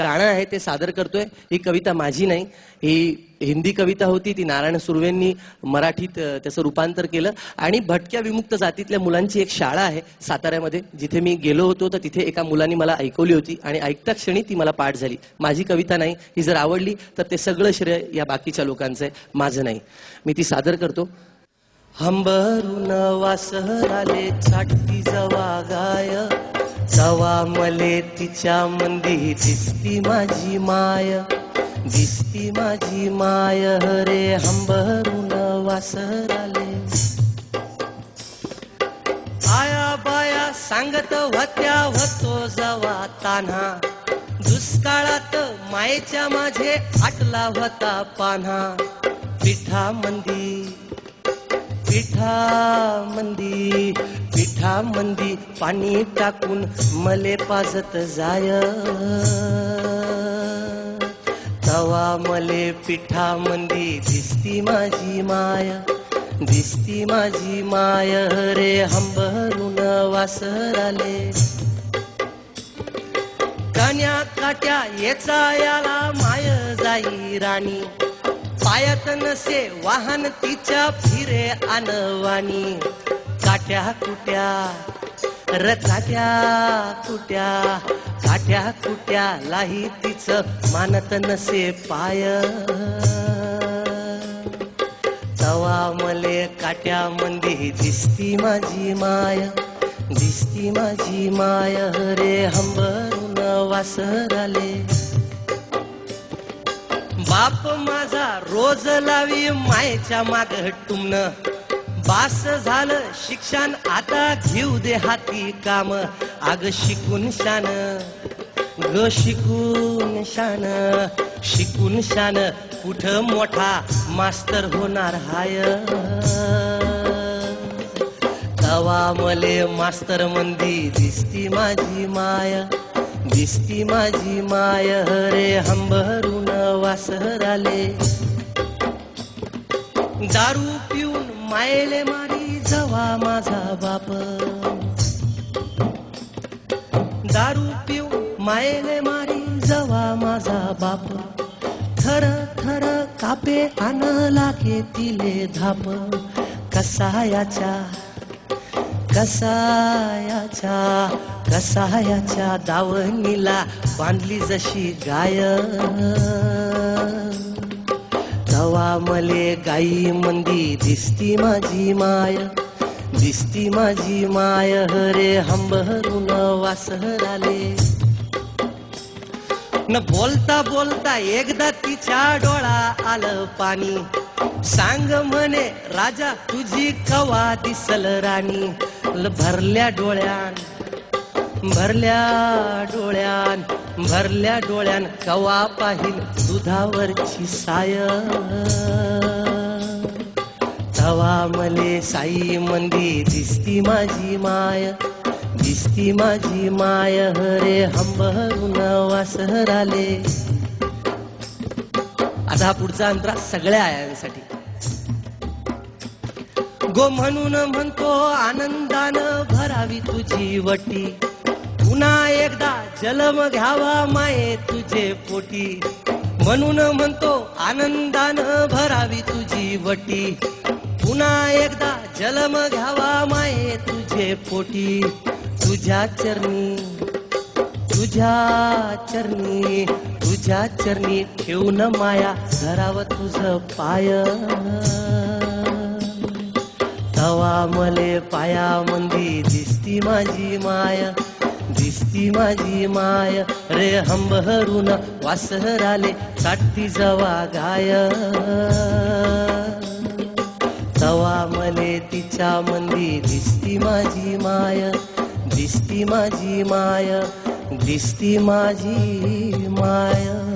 गाणं आहे ते सादर करतोय. ही कविता माझी नाही. ही हिंदी कविता होती ती नारायण सुर्वेंनी मराठीत त्याचं रूपांतर केलं. आणि भटक्या विमुक्त जातीतल्या मुलांची एक शाळा आहे साताऱ्यामध्ये. जिथे मी गेलो होतो तर तिथे एका मुलांनी मला ऐकवली होती आणि ऐकता क्षणी ती मला पाठ झाली. माझी कविता नाही ही जर आवडली तर ते सगळं श्रेय या बाकीच्या लोकांचं आहे. माझं नाही. मी ती सादर करतो. हंबरून वासराले चाटती जवा गाय. तवा मले तिच्या मंदी. दिसती माझी माय दिसती माझी माय. हरे हंबरून वासराले. आया बाया सांगत होत्या होतो जवा तान्हा. दुष्काळात मायेच्या माझे आटला होता पान्हा. पिठा मंदी पिठा मंदी मिठा मंदी पाणी टाकून मले पाजत जाय. तवा मले पिठा मंदी दिसती माझी माय दिसती माझी माय रे हंबरून वासराले. कान्या काट्या येचा याला माय जाई राणी पायात नसे वाहन तिच्या फिरे अनवाणी काट्या कुट्या र काट्या कुट्या काट्या कुट्या लाही तिचं मानत नसे पाय. तवा मले काट्या मंदी दिसती माझी माय दिसती माझी माय रे हंबरून वासराले बाप माझा रोज लावी मायच्या माग टुमन पास झालं शिक्षण आता घेऊ दे हाती काम. आग शिकून शान ग शिकून शान. शिकून शान कुठ मोठा मास्तर होणार हाय? तवा मले मास्तर मंदी दिसती माझी माय. दिसती माझी माय रे हंबरून वासराले. दारू पिऊन मायले मारी जवा माझा बाप. दारू पिऊ मायले मारी जवा माझा बाप. थर थर कापे आण लागे तिले धाप. कसायाच्या कसायाच्या कसायाच्या दावणीला बांधली जशी गाय. तवा मले गाई मंदी. दिसती माझी माय दिसती माझी माय. हरे हंबरून वासराले. न बोलता बोलता एकदा तिच्या डोळा आलं पाणी. सांग म्हणे राजा तुझी कवा दिसल राणी? ल भरल्या डोळ्यान भरल्या डोळ्यान भरल्या डोळ्यान कवा पाहिल दुधावरची साय. तवा मले साई मंदी दिसती माझी माय दिसती माझी माय हरे हंबरून वासराले. आता हा पुढचा अंतरा सगळ्या आयांसाठी. गो म्हणून म्हणतो आनंदानं भरावी तुझी वटी. जलम घ्यावा माये तुझे पोटी. म्हणून म्हणतो आनंदान भरावी तुझी वटी. पुन्हा एकदा जलम घ्यावा माये तुझे पोटी. तुझ्या चरणी तुझ्या चरणी तुझ्या चरणी ठेवून माया धराव तुझ पाय. तवा मले पाया मंदी दिसती माझी माया. दिसती माझी माय. रे हंबरून वासराले चाटती जवा गाय तवा मले तिच्या मंदी दिसती माझी माय. दिसती माझी माय. दिसती माझी माय.